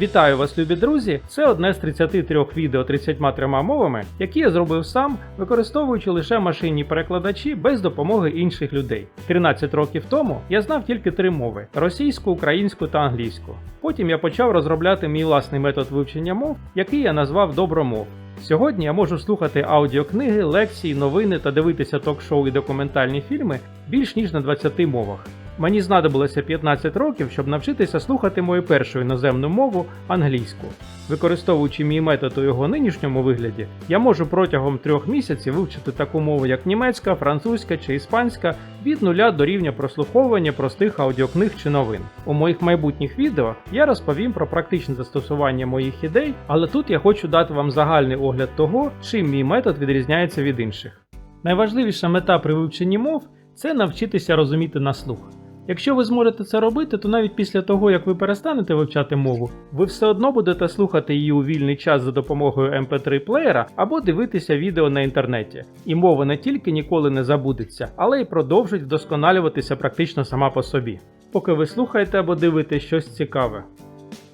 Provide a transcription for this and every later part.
Вітаю вас, любі друзі! Це одне з 33 відео 33 мовами, які я зробив сам, використовуючи лише машинні перекладачі без допомоги інших людей. 13 років тому я знав тільки три мови: російську, українську та англійську. Потім я почав розробляти мій власний метод вивчення мов, який я назвав добромов. Сьогодні я можу слухати аудіокниги, лекції, новини та дивитися ток-шоу і документальні фільми більш ніж на 20 мовах. Мені знадобилося 15 років, щоб навчитися слухати мою першу іноземну мову англійську. Використовуючи мій метод у його нинішньому вигляді, я можу протягом трьох місяців вивчити таку мову, як німецька, французька чи іспанська від нуля до рівня прослуховування простих аудіокниг чи новин. У моїх майбутніх відео я розповім про практичне застосування моїх ідей, але тут я хочу дати вам загальний огляд того, чим мій метод відрізняється від інших. Найважливіша мета при вивченні мов це навчитися розуміти на слух. Якщо ви зможете це робити, то навіть після того, як ви перестанете вивчати мову, ви все одно будете слухати її у вільний час за допомогою mp3 плеєра або дивитися відео на інтернеті. І мова не тільки ніколи не забудеться, але й продовжить вдосконалюватися практично сама по собі, поки ви слухаєте або дивитесь щось цікаве.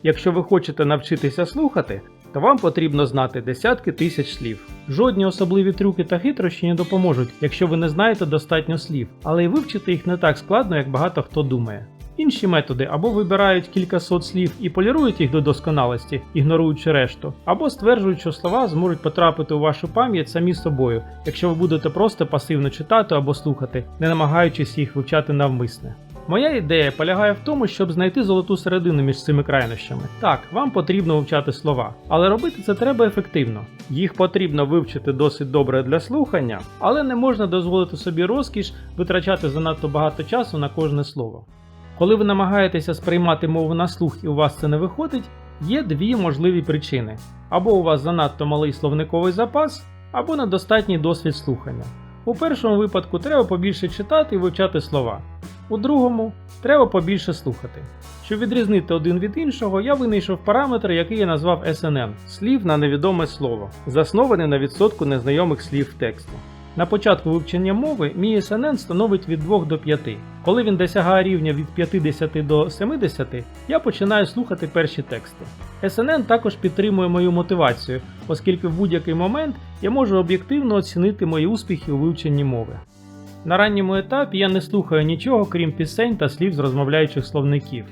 Якщо ви хочете навчитися слухати, то вам потрібно знати десятки тисяч слів. Жодні особливі трюки та хитрощі не допоможуть, якщо ви не знаєте достатньо слів, але й вивчити їх не так складно, як багато хто думає. Інші методи або вибирають кількасот слів і полірують їх до досконалості, ігноруючи решту, або стверджують, що слова зможуть потрапити у вашу пам'ять самі собою, якщо ви будете просто пасивно читати або слухати, не намагаючись їх вивчати навмисне. Моя ідея полягає в тому, щоб знайти золоту середину між цими крайнощами. Так, вам потрібно вивчати слова, але робити це треба ефективно. Їх потрібно вивчити досить добре для слухання, але не можна дозволити собі розкіш витрачати занадто багато часу на кожне слово. Коли ви намагаєтеся сприймати мову на слух і у вас це не виходить, є дві можливі причини: або у вас занадто малий словниковий запас, або недостатній досвід слухання. У першому випадку треба побільше читати і вивчати слова. У другому треба побільше слухати. Щоб відрізнити один від іншого, я винайшов параметр, який я назвав SNN слів на невідоме слово, заснований на відсотку незнайомих слів тексту. На початку вивчення мови мій SNN становить від 2 до 5. Коли він досягає рівня від 50 до 70, я починаю слухати перші тексти. SNN також підтримує мою мотивацію, оскільки в будь-який момент я можу об'єктивно оцінити мої успіхи у вивченні мови. На ранньому етапі я не слухаю нічого, крім пісень та слів з розмовляючих словників.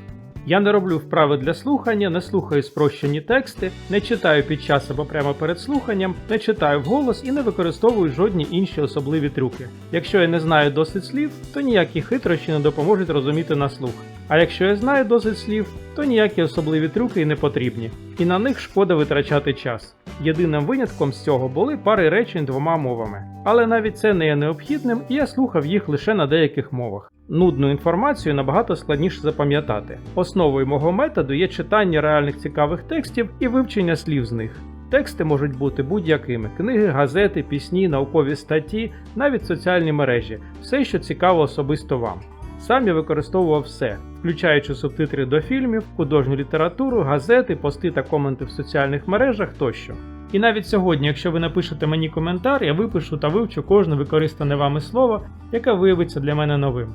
Я не роблю вправи для слухання, не слухаю спрощені тексти, не читаю під час або прямо перед слуханням, не читаю вголос і не використовую жодні інші особливі трюки. Якщо я не знаю досить слів, то ніякі хитрощі не допоможуть розуміти на слух. А якщо я знаю досить слів, то ніякі особливі трюки й не потрібні, і на них шкода витрачати час. Єдиним винятком з цього були пари речень двома мовами. Але навіть це не є необхідним, і я слухав їх лише на деяких мовах. Нудну інформацію набагато складніше запам'ятати. Основою мого методу є читання реальних цікавих текстів і вивчення слів з них. Тексти можуть бути будь-якими: книги, газети, пісні, наукові статті, навіть соціальні мережі, все, що цікаво особисто вам. Сам я використовував все, включаючи субтитри до фільмів, художню літературу, газети, пости та коменти в соціальних мережах тощо. І навіть сьогодні, якщо ви напишете мені коментар, я випишу та вивчу кожне використане вами слово, яке виявиться для мене новим.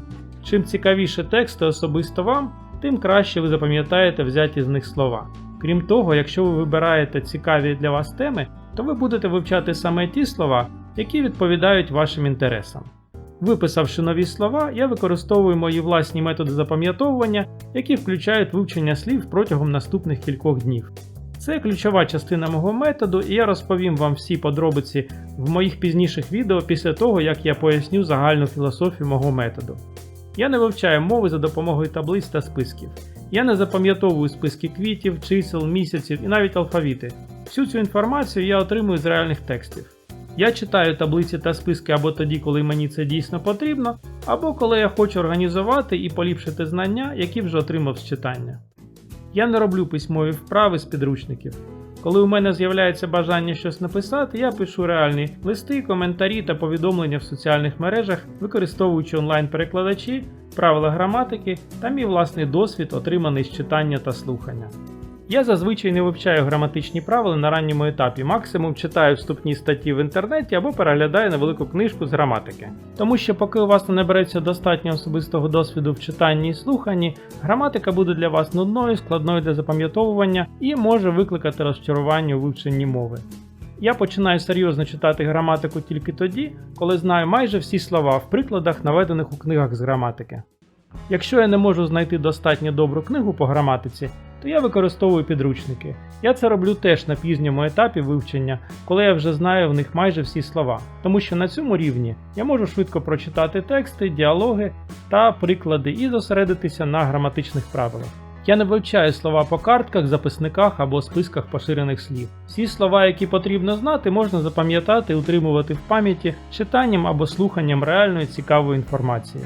Чим цікавіше тексти особисто вам, тим краще ви запам'ятаєте взяті з них слова. Крім того, якщо ви вибираєте цікаві для вас теми, то ви будете вивчати саме ті слова, які відповідають вашим інтересам. Виписавши нові слова, я використовую мої власні методи запам'ятовування, які включають вивчення слів протягом наступних кількох днів. Це ключова частина мого методу, і я розповім вам всі подробиці в моїх пізніших відео після того, як я поясню загальну філософію мого методу. Я не вивчаю мови за допомогою таблиць та списків. Я не запам'ятовую списки квітів, чисел, місяців і навіть алфавіти. Всю цю інформацію я отримую з реальних текстів. Я читаю таблиці та списки або тоді, коли мені це дійсно потрібно, або коли я хочу організувати і поліпшити знання, які вже отримав з читання. Я не роблю письмові вправи з підручників. Коли у мене з'являється бажання щось написати, я пишу реальні листи, коментарі та повідомлення в соціальних мережах, використовуючи онлайн-перекладачі, правила граматики та мій власний досвід, отриманий з читання та слухання. Я зазвичай не вивчаю граматичні правила на ранньому етапі, максимум читаю вступні статті в інтернеті або переглядаю невелику книжку з граматики. Тому що поки у вас не набереться достатньо особистого досвіду в читанні і слуханні, граматика буде для вас нудною, складною для запам'ятовування і може викликати розчарування у вивченні мови. Я починаю серйозно читати граматику тільки тоді, коли знаю майже всі слова в прикладах, наведених у книгах з граматики. Якщо я не можу знайти достатньо добру книгу по граматиці, то я використовую підручники. Я це роблю теж на пізньому етапі вивчення, коли я вже знаю в них майже всі слова, тому що на цьому рівні я можу швидко прочитати тексти, діалоги та приклади і зосередитися на граматичних правилах. Я не вивчаю слова по картках, записниках або списках поширених слів. Всі слова, які потрібно знати, можна запам'ятати і утримувати в пам'яті читанням або слуханням реальної цікавої інформації.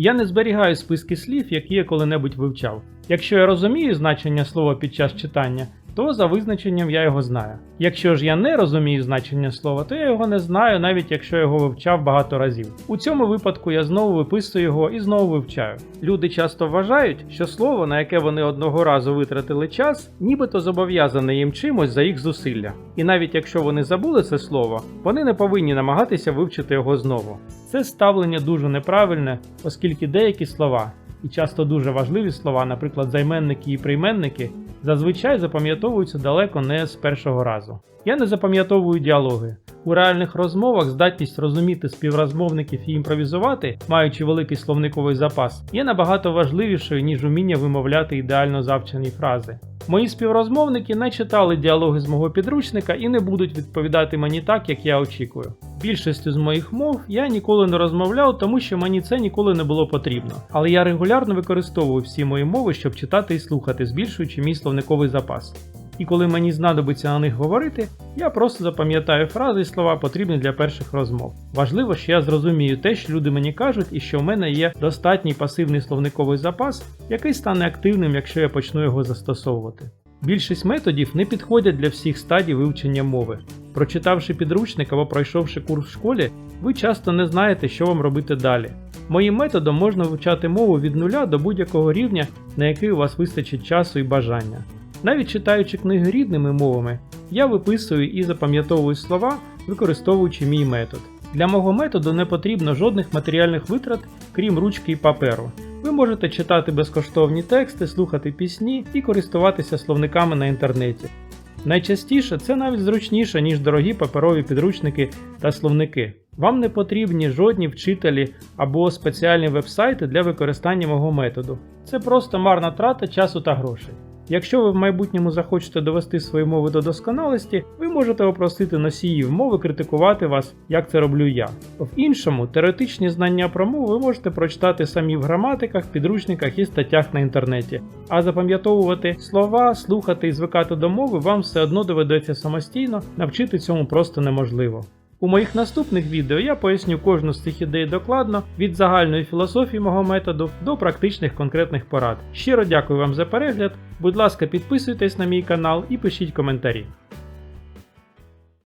Я не зберігаю списки слів, які я коли-небудь вивчав. Якщо я розумію значення слова під час читання, то за визначенням я його знаю. Якщо ж я не розумію значення слова, то я його не знаю, навіть якщо його вивчав багато разів. У цьому випадку я знову виписую його і знову вивчаю. Люди часто вважають, що слово, на яке вони одного разу витратили час, нібито зобов'язане їм чимось за їх зусилля. І навіть якщо вони забули це слово, вони не повинні намагатися вивчити його знову. Це ставлення дуже неправильне, оскільки деякі слова, і часто дуже важливі слова, наприклад, займенники і прийменники, зазвичай запам'ятовуються далеко не з першого разу. Я не запам'ятовую діалоги. У реальних розмовах здатність розуміти співрозмовників і імпровізувати, маючи великий словниковий запас, є набагато важливішою, ніж уміння вимовляти ідеально завчені фрази. Мої співрозмовники не читали діалоги з мого підручника і не будуть відповідати мені так, як я очікую. Більшістю з моїх мов я ніколи не розмовляв, тому що мені це ніколи не було потрібно. Але я регулярно використовую всі мої мови, щоб читати і слухати, збільшуючи мій словниковий запас. І коли мені знадобиться на них говорити, я просто запам'ятаю фрази і слова, потрібні для перших розмов. Важливо, що я зрозумію те, що люди мені кажуть, і що в мене є достатній пасивний словниковий запас, який стане активним, якщо я почну його застосовувати. Більшість методів не підходять для всіх стадій вивчення мови. Прочитавши підручник або пройшовши курс в школі, ви часто не знаєте, що вам робити далі. Моїм методом можна вивчати мову від нуля до будь-якого рівня, на який у вас вистачить часу і бажання. Навіть читаючи книги рідними мовами, я виписую і запам'ятовую слова, використовуючи мій метод. Для мого методу не потрібно жодних матеріальних витрат, крім ручки і паперу. Ви можете читати безкоштовні тексти, слухати пісні і користуватися словниками на інтернеті. Найчастіше це навіть зручніше, ніж дорогі паперові підручники та словники. Вам не потрібні жодні вчителі або спеціальні вебсайти для використання мого методу. Це просто марна трата часу та грошей. Якщо ви в майбутньому захочете довести свої мови до досконалості, ви можете попросити носіїв мови критикувати вас, як це роблю я. В іншому, теоретичні знання про мову ви можете прочитати самі в граматиках, підручниках і статтях на інтернеті. А запам'ятовувати слова, слухати і звикати до мови вам все одно доведеться самостійно, навчити цьому просто неможливо. У моїх наступних відео я поясню кожну з цих ідей докладно від загальної філософії мого методу до практичних конкретних порад. Щиро дякую вам за перегляд. Будь ласка, підписуйтесь на мій канал і пишіть коментарі.